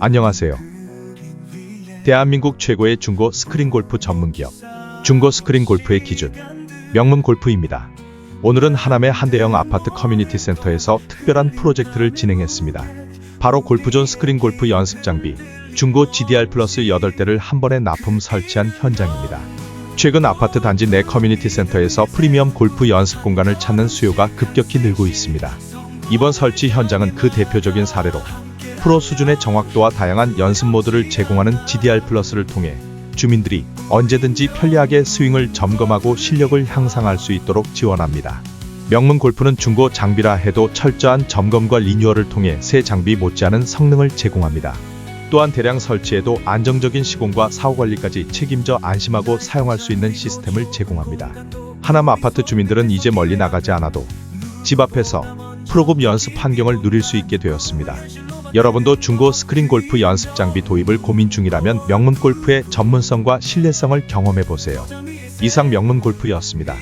안녕하세요. 대한민국 최고의 중고 스크린 골프 전문 기업 중고 스크린 골프의 기준 명문 골프입니다. 오늘은 하남의 한 대형 아파트 커뮤니티 센터에서 특별한 프로젝트를 진행했습니다. 바로 골프존 스크린 골프 연습 장비 중고 GDR 플러스 8대를 한 번에 납품 설치한 현장입니다. 최근 아파트 단지 내 커뮤니티 센터에서 프리미엄 골프 연습 공간을 찾는 수요가 급격히 늘고 있습니다. 이번 설치 현장은 그 대표적인 사례로 프로 수준의 정확도와 다양한 연습 모드를 제공하는 GDR 플러스를 통해 주민들이 언제든지 편리하게 스윙을 점검하고 실력을 향상할 수 있도록 지원합니다. 명문 골프는 중고 장비라 해도 철저한 점검과 리뉴얼을 통해 새 장비 못지않은 성능을 제공합니다. 또한 대량 설치에도 안정적인 시공과 사후 관리까지 책임져 안심하고 사용할 수 있는 시스템을 제공합니다. 하남 아파트 주민들은 이제 멀리 나가지 않아도 집 앞에서 프로급 연습 환경을 누릴 수 있게 되었습니다. 여러분도 중고 스크린 골프 연습 장비 도입을 고민 중이라면 명문 골프의 전문성과 신뢰성을 경험해 보세요. 이상 명문 골프였습니다.